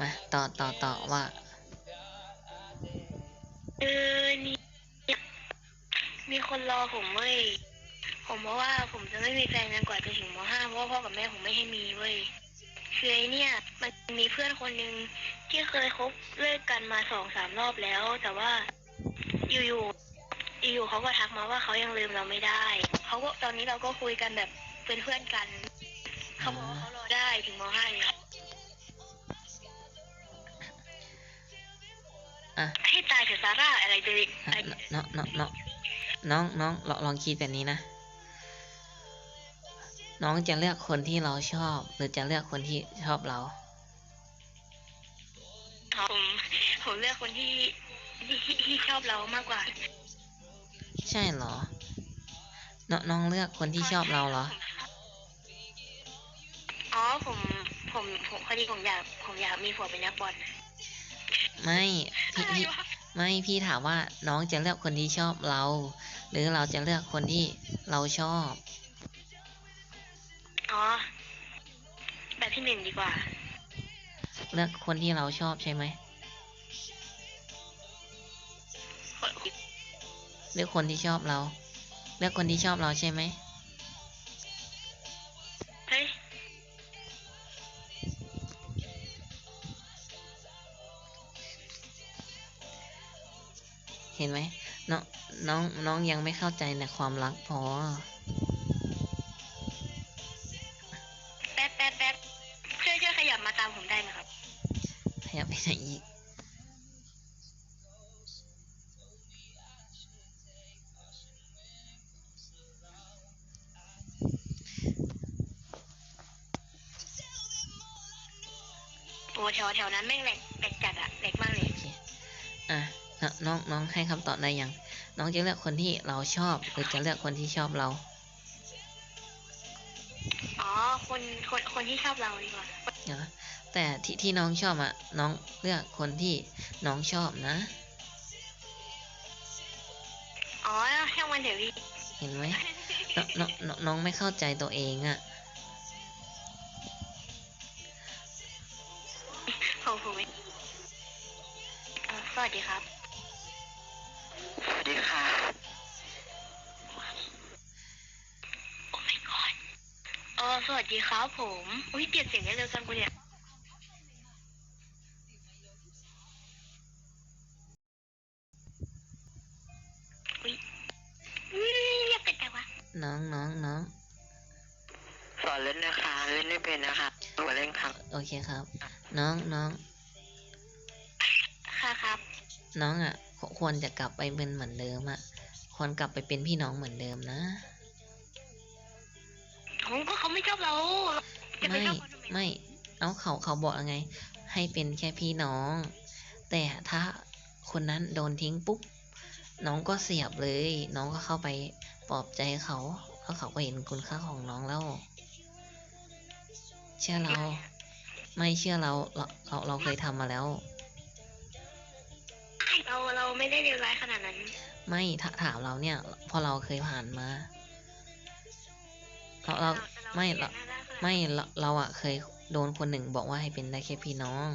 มาต่อต่อต่อว่าเออนี่มีคนรอผมเว้ยผมบอกว่าผมจะไม่มีแฟนจนกว่าจะถึงมห้าเพราะว่าพ่อกับแม่ผมไม่ให้มีเว้ยคือไอเนี่ย มันมีเพื่อนคนหนึ่งที่เคยคบเลิกกันมาสองสามรอบแล้ว แต่ว่าอยู่ๆอยู่ๆเขาก็ทักมาว่าเขายังลืมเราไม่ได้เขาก็ตอนนี้เราก็คุยกันแบบเป็นเพื่อนกันเขาบอกว่าเขารอได้ถึงมห้าเลย อะให้ตายเถอะซาร่าอะไรจะอะอะไรน้องน้องน้องน้องน้องลองลองคิดแบบนี้นะ น้องจะเลือกคนที่เราชอบ หรือจะเลือกคนที่ชอบเรา ผมผมเลือกคนที่ที่ที่ที่ชอบเรามากกว่า ใช่เหรอ น้องน้องเลือกคนที่ชอบเราเหรอ อ๋อผมผมผมพอดีผมอยากผมอยากมีผัวเป็นนักบอล ไม่พี่อะไรพี่วะไม่พี่ถามว่าน้องจะเลือกคนที่ชอบเรา หรือเราจะเลือกคนที่เราชอบ อ๋อ แบบที่หนึ่งดีกว่า เลือกคนที่เราชอบใช่ไหมเลือกคนที่ชอบเรา เลือกคนที่ชอบเราใช่ไหม เห็นไหมน้องน้องน้องยังไม่เข้าใจในความรักพอแป๊บแป๊บแป๊บช่วยช่วยขยับมาตามผมได้ไหมครับขยับไปไหนอีกโอ้แถวแถวนั้นแม่งแหลกแหลกจัดอะแหลกมากเลยโอเคอะ น้องน้องน้องให้คำตอบได้ยัง น้องจะเลือกคนที่เราชอบ หรือจะเลือกคนที่ชอบเรา อ๋อ คนคนคนที่ชอบเราดีกว่าเดี๋ยวนะแต่ที่ที่น้องชอบอะน้องเลือกคนที่น้องชอบนะ อ๋อช่างมันเถอะพี่เห็นไหมน้องน้องน้องน้องไม่เข้าใจตัวเองอะผมผมไม่เอ่อสวัสดีครับ สวัสดีค่ะโอ้ my god เออสวัสดีครับผม อุ้ยเปลี่ยนเสียงได้เร็วจังกูเนี่ย อุ้ยอุ้ยเรียกกันแต่ว่าน้องน้องน้องสอนเล่นนะคะ เล่นไม่เป็นนะคะตัวเล่นครับ โอเคครับ น้องน้องค่ะครับ น้องอะ ควควรจะกลับไปเป็นเหมือนเดิมอะควรกลับไปเป็นพี่น้องเหมือนเดิมนะผมก็เขาไม่ชอบเราจะไปไม่ชอบเขาทำไมไม่เอาเขาเขาบอกยังไง ให้เป็นแค่พี่น้อง แต่ถ้าคนนั้นโดนทิ้งปุ๊บน้องก็เสียบเลย น้องก็เข้าไปปลอบใจเขาเพราะเขาก็เห็นคุณค่าของน้องแล้ว เชื่อเรา ไม่เชื่อเราเราเราเราเคยทำมาแล้วเราเรา ไม่ได้เลวร้ายขนาดนั้น ไม่ถ้าถามเราเนี่ยเพอเราเคยผ่านมา เราเราไม่เราไม่เราเราอะเคยโดนคนหนึ่งบอกว่าให้เป็นได้แค่พี่น้อง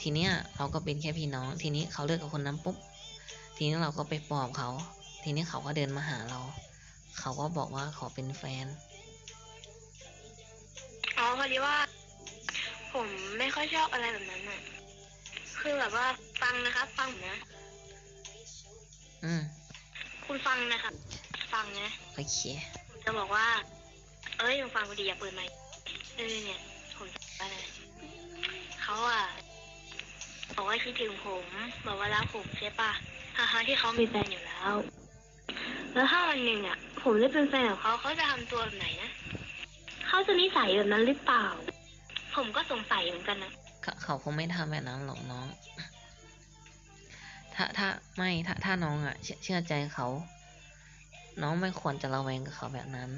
ทีเนี้ยเราก็เป็นแค่พี่น้อง ทีนี้เขาเลิกกับคนนั้นปุ๊บ ทีนี้เราก็ไปปลอบเขา ทีนี้เขาก็เดินมาหาเรา เขาก็บอกว่าขอเป็นแฟน อ๋อพอดีว่า ผมไม่ค่อยชอบอะไรแบบนั้นน่ะคือแบบว่าฟังนะครับ ฟังผมนะ อืมคุณฟังนะครับ ฟังนะโอเคผมจะบอกว่า เอ้ยมึงฟังกูดีอย่าเปิดไมค์เออเนี่ยผมจะบอกว่าอะไรเขาอะบอกว่าคิดถึงผมบอกว่ารักผมใช่ปะทั้งๆที่เขามีแฟนอยู่แล้ว แล้วถ้าวันหนึ่งอะ ผมได้เป็นแฟนของเขาเขาจะทำตัวแบบไหนนะเขาจะนิสัยแบบนั้นหรือเปล่า ผมก็สงสัยเหมือนกันนะ เขาเขาคงไม่ทำแบบนั้นหรอกน้อง ถ้าถ้าไม่ถ้าถ้าน้องอะเชื่อเชื่อใจเขา น้องไม่ควรจะระแวงกับเขาแบบนั้น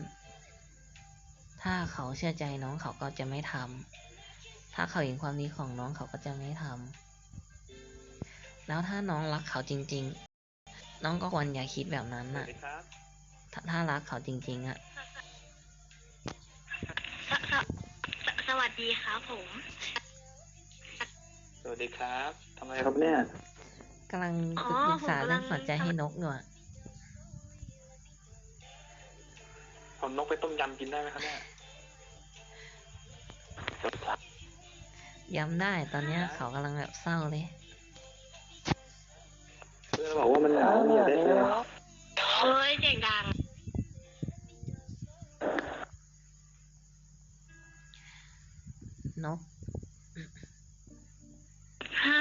ถ้าเขาเชื่อใจน้องเขาก็จะไม่ทำถ้าเขาเห็นความดีของน้องเขาก็จะไม่ทำแล้วถ้าน้องรักเขาจริง ๆ น้องก็ควรอย่าคิดแบบนั้นน่ะถ้าถ้ารักเขาจริง ๆอะสสสสวัสดีครับผมวัสดีครับ ทำอะไรครับเนี่ย กำลังอ๋อปรึกษาผมกำลังเรื่องหัวใจให้นกอยู่อะผมนกไปต้มยำกินได้ไหมครับเนี่ยย้ำได้ตอนเนี้ยเขากำลังแบบเศร้าเลย เพื่อนบอกว่ามันหนาวไม่อยากได้เลยเฮ้ยเสียงดัง นก ฮะ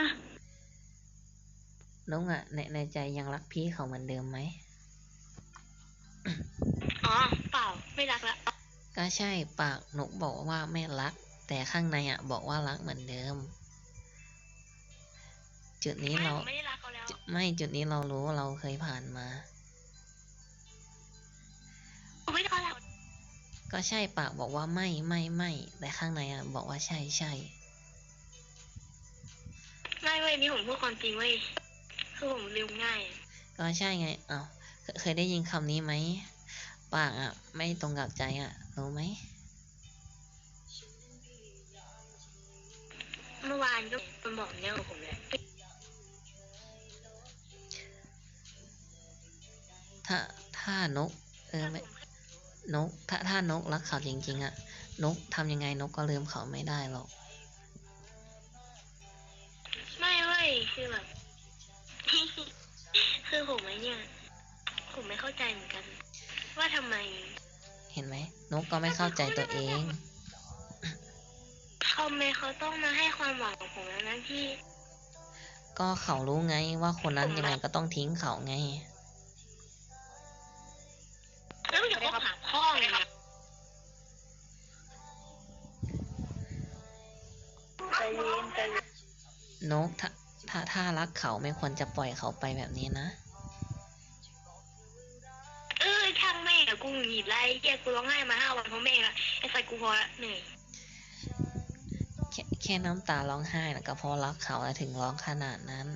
นกอะในในใจยังรักพี่เขาเหมือนเดิมไหมอ๋อเปล่าไม่รักละก็ใช่ปากนกบอกว่าไม่รัก แต่ข้างในอะบอกว่ารักเหมือนเดิม จุดนี้ไม่เราผมไม่ได้รักเขาแล้วจุไม่จุดนี้เรารู้เราเคยผ่านมาผมไม่ได้รักแล้วก็ใช่ปากบอกว่าไม่ไม่ไม่แต่ข้างในอะบอกว่าใช่ใช่ไม่เว้ยนี่ผมพูดความจริงเว้ย คือผมลืมง่าย ก็ใช่ไงเอาวเคเคยได้ยินคำนี้ไหมปากอะไม่ตรงกับใจอะรู้ไหม เมื่อวานก็มันบอกเนี่ยกับผมเลยถ้าถ้านก เออไม่นก ถ้าถ้านกรักเขาจริง ๆอะนกทำยังไงนกก็ลืมเขาไม่ได้หรอก ไม่เว้ยคือแบบ คือผมไอ้เนี่ยผมไม่เข้าใจเหมือนกัน ว่าทำไม เห็นไหมนกก็ไม่เข้าใจตัวเองทำไมเขาต้องมาให้ความหวังกับผมแล้วนั้นที่ ก็เขารู้ไงว่าคนนั้นยังไงก็ต้องทิ้งเขาไง แล้วเดี๋ยวเขาหาพ่อเลยนะใจเย็นใจเย็นนกถ้า ถ้าถ้ารักเขาไม่ควรจะปล่อยเขาไปแบบนี้นะ เออช่างแม่งอะกูหงุดหงิดไรเหี้ยกูร้องไห้มาห้าวันเพราะแม่งละไอ้สัตว์กูพอละเหนื่อยแค่แค่น้ำตาร้องไห้นะก็เพราะรักเขาแล้วถึงร้องขนาดนั้น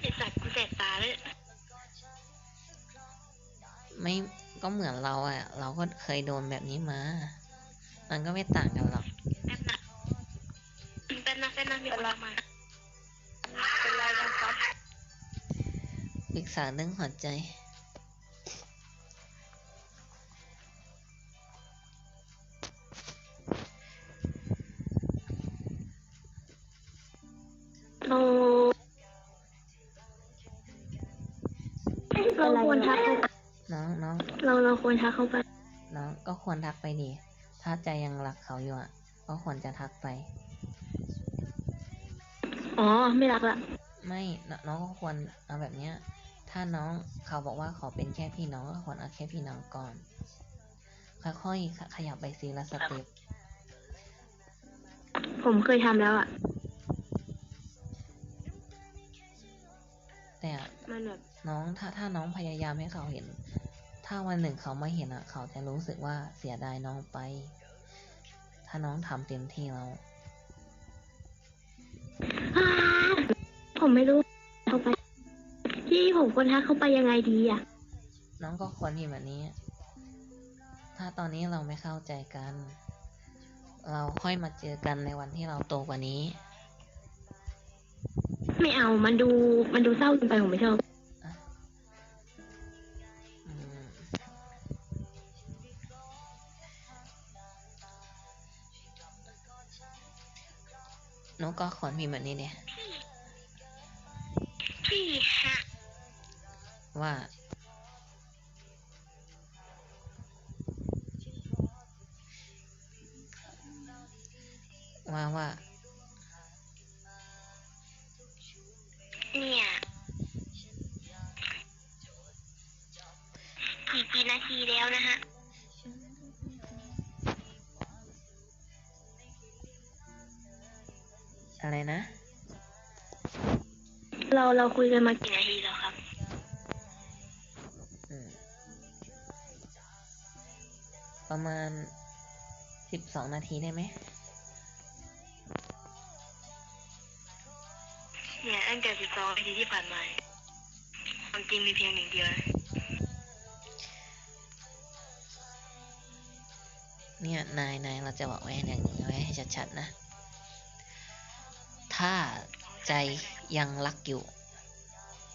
ไอ้สัตว์กูแสบตาเลยไม่ก็เหมือนเราอะเราก็เคยโดนแบบนี้มา มันก็ไม่ต่างกันหรอก ษาเรื่องหัวใจ เราเราควรทักเขาน้องน้องเราเราควรทักเขาไป น้องก็ควรทักไปดี ถ้าใจยังรักเขาอยู่อะก็ควรจะทักไป อ๋อ ไม่รักละ ไม่นน้องก็ควรเอาแบบเนี้ย ถ้าน้องเขาบอกว่าขอเป็นแค่พี่น้องก็ควรเอาแค่พี่น้องก่อน ค่อยๆขขยับไปซีละสเต็ปผมเคยทำแล้วอะแต่มันแบบน้องถ้าถ้าน้องพยายามให้เขาเห็น ถ้าวันหนึ่งเขาไม่เห็นอะเขาจะรู้สึกว่าเสียดายน้องไป ถ้าน้องทำเต็มที่แล้วอ้าผมไม่รู้เขาไป ที่ผมควรทักเขาไปยังไงดีอะ น้องก็ควรที่แบบนี้ ถ้าตอนนี้เราไม่เข้าใจกัน เราค่อยมาเจอกันในวันที่เราโตกว่านี้ ไม่เอา มันดู มันดูเศร้าเกินไปผมไม่ชอบ อืมนกก็ควรมีแบบนี้เนี่ย ว่า ว่าว่า เนี่ยกี่กี่นาทีแล้วนะฮะอะไรนะ เราเราคุยกันมากี่นาทีแล้ว ประมาณสิบสองนาทีได้ไหม เนี่ยตั้งแต่สิบสองนาทีที่ผ่านมาความจริงมีเพียงหนึ่งเดียวนะเนี่ยนายนายเราจะบอกไว้อย่างนี้ไว้ให้ชัดๆนะ ถ้าใจยังรักอยู่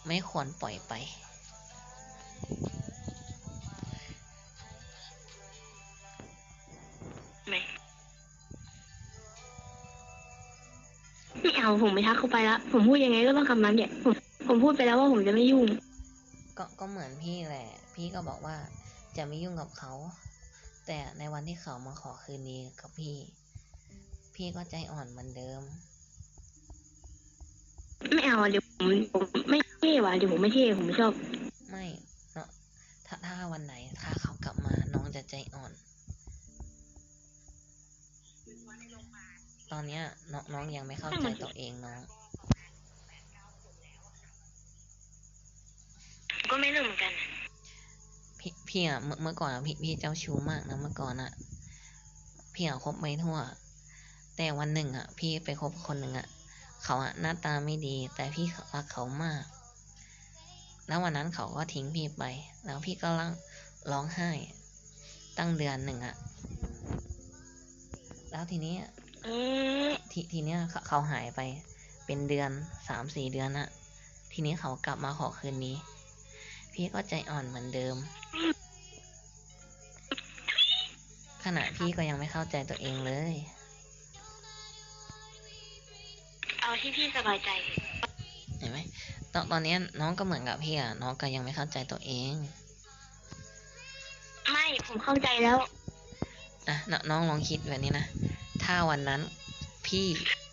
ไม่ควรปล่อยไป ผมไม่ทักเขาไปละผมพูดยังไงก็ต้องคำนั้นเนี่ยผมผมพูดไปแล้วว่าผมจะไม่ยุ่ง ก็ก็เหมือนพี่แหละ พี่ก็บอกว่าจะไม่ยุ่งกับเขา แต่ในวันที่เขามาขอคืนดีกับพี่ พี่ก็ใจอ่อนเหมือนเดิม ไม่เอาอะเดี๋ยวผมผมไม่เท่ว่ะเดี๋ยวผมไม่เท่ผมไม่ชอบ ไม่เนาะถ้าถ้าวันไหนถ้าเขากลับมาน้องจะใจอ่อน ตอนเนี้ยน้องน้องยังไม่เข้าใจตัวเองน้องก็ไม่รู้เหมือนกัน พี่พี่อะเมื่อเมื่อก่อนอะพี่พี่เจ้าชู้มากนะเมื่อก่อนอะพี่อะคบไม่ทั่ว แต่วันหนึ่งอะพี่ไปคบคนหนึ่งอะเขาอะหน้าตาไม่ดี แต่พี่รักเขามาก แล้ววันนั้นเขาก็ทิ้งพี่ไป แล้วพี่ก็ร้องร้องไห้ ตั้งเดือนหนึ่งอะแล้วทีนี้อืม ทีทีเนี้ยเขาเขาหายไปเป็นเดือนสามสี่เดือนอะทีนี้เขากลับมาขอคืนนี้ พี่ก็ใจอ่อนเหมือนเดิม ขณะพี่ก็ยังไม่เข้าใจตัวเองเลย เอาที่พี่สบายใจ เห็นไหมตอนตอนเนี้ยน้องก็เหมือนกับพี่อะน้องก็ยังไม่เข้าใจตัวเอง ไม่ผมเข้าใจแล้วอะนน้องลองคิดแบบนี้นะ ถ้าวันนั้น พี่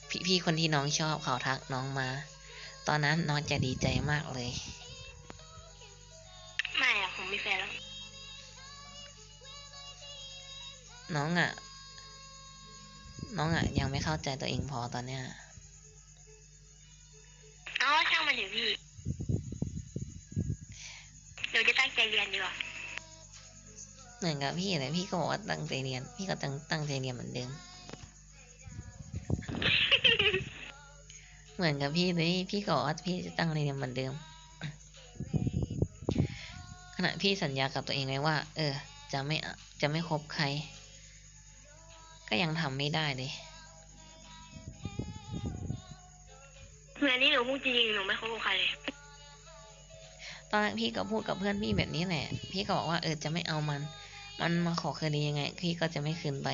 พี่พี่คนที่น้องชอบเขาทักน้องมา ตอนนั้นน้องจะดีใจมากเลย ไม่อะผมมีแฟนแล้ว น้องอะน้องอะยังไม่เข้าใจตัวเองพอตอนเนี้ยเอาช่างมันเถอะพี่เดี๋ยวจะตั้งใจเรียนดีกว่าเหมือนกับพี่เลยพี่ก็บอกว่าตั้งใจเรียน พี่ก็ตั้งตั้งใจเรียนเหมือนเดิม เหมือนกับพี่เลยพี่ก็บอกว่าพี่จะตั้งใจเรียนเหมือนเดิม ขณะพี่สัญญากับตัวเองไว้ว่า เออ จะไม่อะจะไม่คบใคร ก็ยังทำไม่ได้เลยเหมือนนี่หนูพูดจริงๆหนูไม่คบกับใครเลยตอนแรกพี่ก็พูดกับเพื่อนพี่แบบนี้แหละ พี่ก็บอกว่าเออจะไม่เอามัน มันมาขอคืนดียังไง พี่ก็จะไม่คืนไป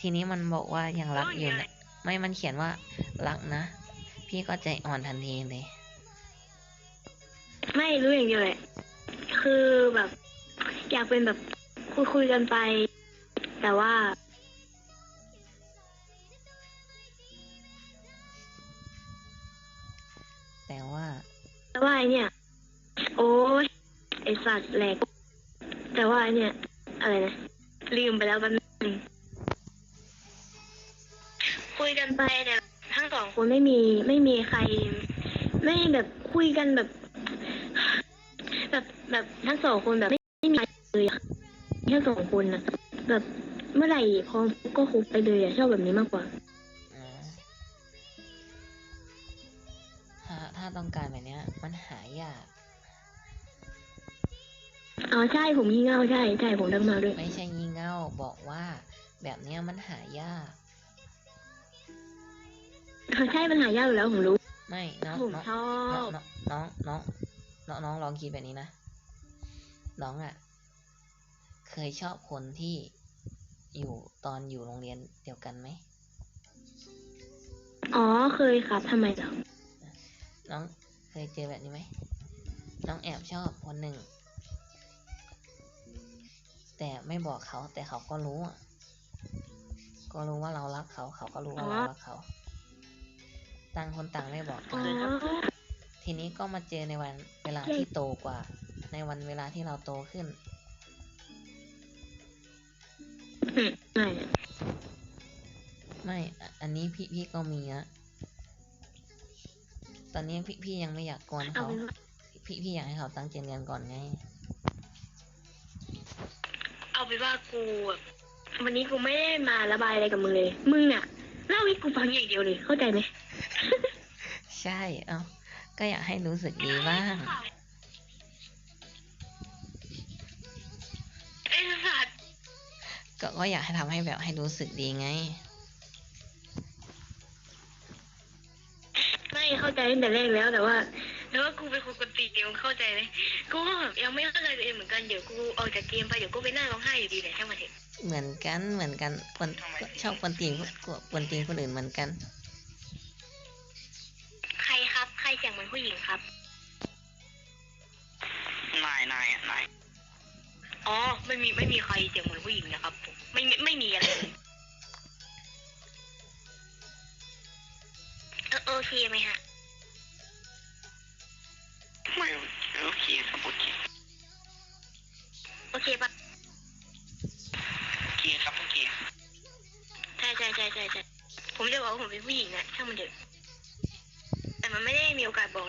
ทีนี้มันบอกว่ายังรักอยู่นะ ไม่มันเขียนว่ารักนะ พี่ก็ใจอ่อนทันทีเลย ไม่รู้อย่างเดียวแหละ คือแบบ อยากเป็นแบบคุยคุยๆกันไป แต่ว่า แต่ว่าแต่ว่าไอเนี่ย โอ้ยไอสัตว์แหลกแต่ว่าไอเนี่ย อะไรนะ ลืมไปแล้วแป๊บนึงคุย กันไปเนี่ยทั้งสองคนไม่มีไม่มีใคร ไม่แบบคุยกันแบบ แบบแบบทั้งสองคนแบบไม่ไม่มีใครเลยอะแค่สองคนนะแบบเมื่อไหร่พอก็คบไปเลยอะชอบแบบนี้มากกว่าอ๋อถ้าถ้าต้องการแบบเนี้ย มันหายากอ๋อใช่ผมงี่เง่าใช่ใช่ผมทักมาด้วย ไม่ใช่งี่เง่าบอกว่าแบบเนี้ยมันหายากอ๋อ ใช่มันหายากอยู่แล้วผมรู้ ไม่น้องผมน้องชอน้องบน้องน้องน้องน้องลองคิดแบบนี้นะ น้องอะ่ะ เคยชอบคนที่อยู่ตอนอยู่โรงเรียนเดียวกันไหม อ๋อเคยครับทำไมเหรอน้องเคยเจอแบบนี้ไหม น้องแอบชอบคนหนึ่ง แต่ไม่บอกเขาแต่เขาก็รู้อะก็รู้ว่าเรารักเขา เขาก็รู้ว่าเรารักเขา ต่างคนต่างไม่บอกอ๋กัอนทีนี้ก็มาเจอในวันเวลาที่โตกว่า ในวันเวลาที่เราโตขึ้นอืมไม่ไม่อะอันนี้พี่พี่ก็มีอะตอนนี้พี่พี่ยังไม่อยากกวนเอาเขาเป็นว่าพี่พี่อยากให้เขาตั้งใจเรียนก่อนไง เอาเป็นว่ากูแบบวันนี้กูไม่ได้มาระบายอะไรกับมึงเลย มึงอะเล่าให้กูฟังอย่างเดียวเลย เข้าใจไหม ใช่ เอ้าก็อยากให้รู้สึกดีบ้างไอ้สัตว์ก็ก็อยากให้ทำให้แบบให้รู้สึกดีไงใจตั้งแต่แรกแล้วแต่ว่าแต่ว่ากูเป็นคนกวนตีนมึงเข้าใจไหมกูก็แบบยังไม่เข้าใจตัวเองเหมือนกันเดี๋ยวกูออกจากเกมไปเดี๋ยวกูไปนั่งร้องไห้อยู่ดีแหละช่างมันเถอะเหมือนกันเหมือนกันคนชอบคนตีนคนตีนคนอื่นเหมือนกัน ผู้หญิงครับ นายนายนายอ๋อ ไม่มีไม่มีใครเสียงเหมือนผู้หญิงนะครับผมไม่ไม่ไม่มีอะไรเลยเออโอเคไหมฮะ ไม่โอเคครับโอเคโอเคปะโอเคครับโอเค ใช่ใช่ใช่ใช่ใช่ผมจะบอกว่าผมเป็นผู้หญิงอะช่างมันเถอะแต่ มันไม่ได้มีโอกาสบอก